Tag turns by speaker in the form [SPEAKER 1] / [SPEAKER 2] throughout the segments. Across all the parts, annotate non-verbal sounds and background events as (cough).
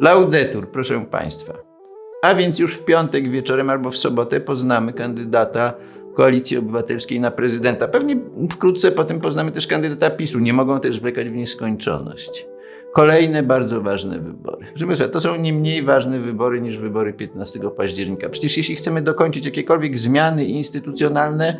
[SPEAKER 1] Laudetur, proszę Państwa. A więc już w piątek wieczorem albo w sobotę poznamy kandydata Koalicji Obywatelskiej na prezydenta. Pewnie wkrótce potem poznamy też kandydata PiSu. Nie mogą też wlekać w nieskończoność. Kolejne bardzo ważne wybory. Proszę to są nie mniej ważne wybory niż wybory 15 października. Przecież jeśli chcemy dokończyć jakiekolwiek zmiany instytucjonalne,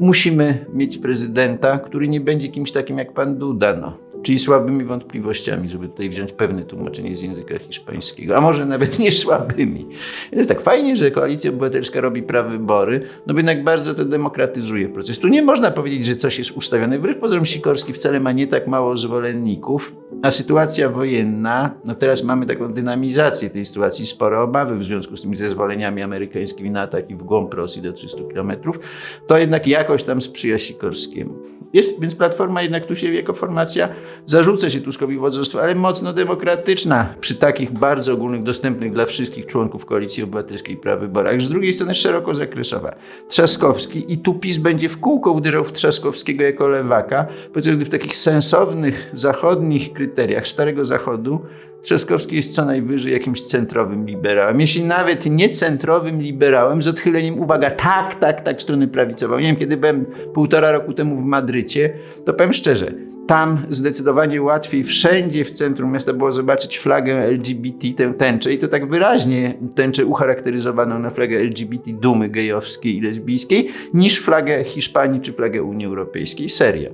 [SPEAKER 1] musimy mieć prezydenta, który nie będzie kimś takim jak pan Duda. No. Czyli słabymi wątpliwościami, żeby tutaj wziąć pewne tłumaczenie z języka hiszpańskiego, a może nawet nie słabymi. Jest tak fajnie, że Koalicja Obywatelska robi prawybory, no bo jednak bardzo to demokratyzuje proces. Tu nie można powiedzieć, że coś jest ustawione. Wbrew pozorom Sikorski wcale ma nie tak mało zwolenników, a sytuacja wojenna, no teraz mamy taką dynamizację tej sytuacji, spore obawy w związku z tymi zezwoleniami amerykańskimi na ataki w głąb Rosji do 300 kilometrów, to jednak jakoś tam sprzyja Sikorskiemu. Jest, więc Platforma jednak tu się jako formacja zarzuca się Tuskowi wodzostwo, ale mocno demokratyczna przy takich bardzo ogólnych, dostępnych dla wszystkich członków Koalicji Obywatelskiej prawyborach. Z drugiej strony szeroko zakresowa. Trzaskowski i tu PiS będzie w kółko uderzał w Trzaskowskiego jako lewaka, podczas gdy w takich sensownych, zachodnich kryteriach Starego Zachodu Trzaskowski jest co najwyżej jakimś centrowym liberałem. Jeśli nawet nie centrowym liberałem, z odchyleniem, uwaga, tak, tak, tak, w stronę prawicową. Nie wiem, kiedy byłem półtora roku temu w Madrycie, to powiem szczerze, tam zdecydowanie łatwiej wszędzie w centrum miasta było zobaczyć flagę LGBT, tę tęczę i to tak wyraźnie tęczę ucharakteryzowaną na flagę LGBT dumy gejowskiej i lesbijskiej, niż flagę Hiszpanii czy flagę Unii Europejskiej. Serio.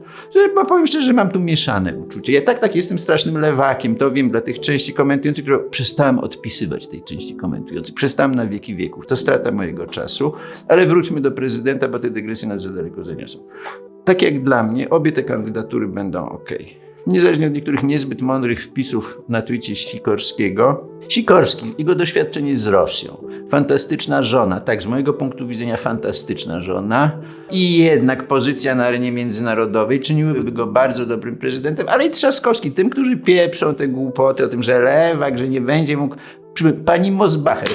[SPEAKER 1] Bo powiem szczerze, że mam tu mieszane uczucie. Ja tak, tak jestem strasznym lewakiem, to wiem dla tych części komentujących, które przestałem odpisywać tej części komentującej. Przestałem na wieki wieków. To strata mojego czasu. Ale wróćmy do prezydenta, bo te dygresje nas za daleko zaniosą. Tak jak dla mnie, obie te kandydatury będą ok. Niezależnie od niektórych niezbyt mądrych wpisów na twicie Sikorskiego. Sikorski, jego doświadczenie z Rosją, fantastyczna żona, tak z mojego punktu widzenia fantastyczna żona i jednak pozycja na arenie międzynarodowej czyniłyby go bardzo dobrym prezydentem, ale i Trzaskowski, tym, którzy pieprzą te głupoty o tym, że lewak, że nie będzie mógł... Pani Mosbacher,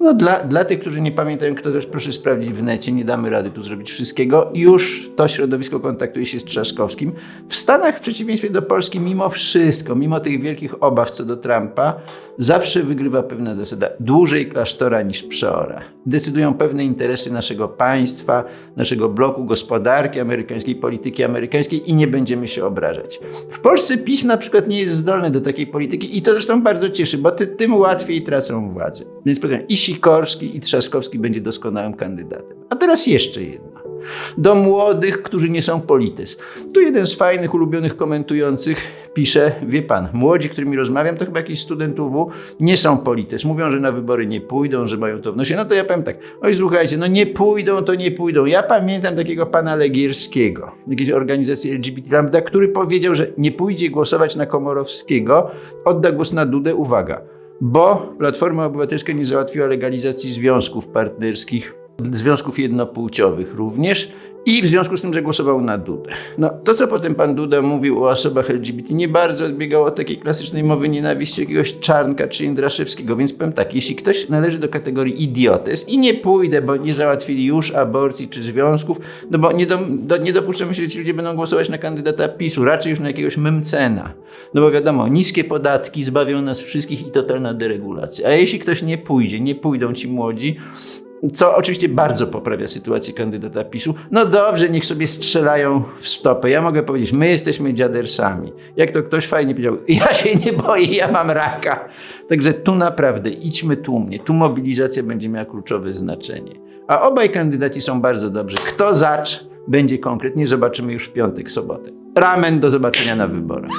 [SPEAKER 1] no dla, dla tych, którzy nie pamiętają, kto też proszę sprawdzić w necie, nie damy rady tu zrobić wszystkiego. Już to środowisko kontaktuje się z Trzaskowskim. W Stanach, w przeciwieństwie do Polski, mimo wszystko, mimo tych wielkich obaw co do Trumpa, zawsze wygrywa pewna zasada. Dłużej klasztora niż przeora. Decydują pewne interesy naszego państwa, naszego bloku gospodarki amerykańskiej, polityki amerykańskiej i nie będziemy się obrażać. W Polsce PiS na przykład nie jest zdolny do takiej polityki i to zresztą bardzo cieszy, bo ty, tym łatwiej tracą władzę. Więc powiem, i Sikorski, i Trzaskowski będzie doskonałym kandydatem. A teraz jeszcze jedna. Do młodych, którzy nie są polityz. Tu jeden z fajnych, ulubionych komentujących pisze, wie pan, młodzi, którymi rozmawiam, to chyba jakiś student UW, nie są polityz. Mówią, że na wybory nie pójdą, że mają to w nosie. No to ja powiem tak, oj słuchajcie, no nie pójdą, to nie pójdą. Ja pamiętam takiego pana Legierskiego, jakiejś organizacji LGBT Lambda, który powiedział, że nie pójdzie głosować na Komorowskiego, odda głos na Dudę, uwaga, bo Platforma Obywatelska nie załatwiła legalizacji związków partnerskich, związków jednopłciowych również i w związku z tym, że głosował na Dudę. No, to, co potem pan Duda mówił o osobach LGBT, nie bardzo odbiegało od takiej klasycznej mowy nienawiści jakiegoś Czarnka czy Jędraszewskiego, więc powiem tak, jeśli ktoś należy do kategorii idiotes i nie pójdę, bo nie załatwili już aborcji czy związków, no bo nie, do, do, nie dopuszczamy się, że ci ludzie będą głosować na kandydata PiSu, raczej już na jakiegoś mymcena. No bo wiadomo, niskie podatki zbawią nas wszystkich i totalna deregulacja. A jeśli ktoś nie pójdzie, nie pójdą ci młodzi, co oczywiście bardzo poprawia sytuację kandydata PiSu. No dobrze, niech sobie strzelają w stopę. Ja mogę powiedzieć, my jesteśmy dziadersami. Jak to ktoś fajnie powiedział, (laughs) ja się nie boję, ja mam raka. Także tu naprawdę idźmy tłumnie. Tu mobilizacja będzie miała kluczowe znaczenie. A obaj kandydaci są bardzo dobrzy. Kto zacz, będzie konkretnie. Zobaczymy już w piątek, sobotę. Ramen, do zobaczenia na wyborach.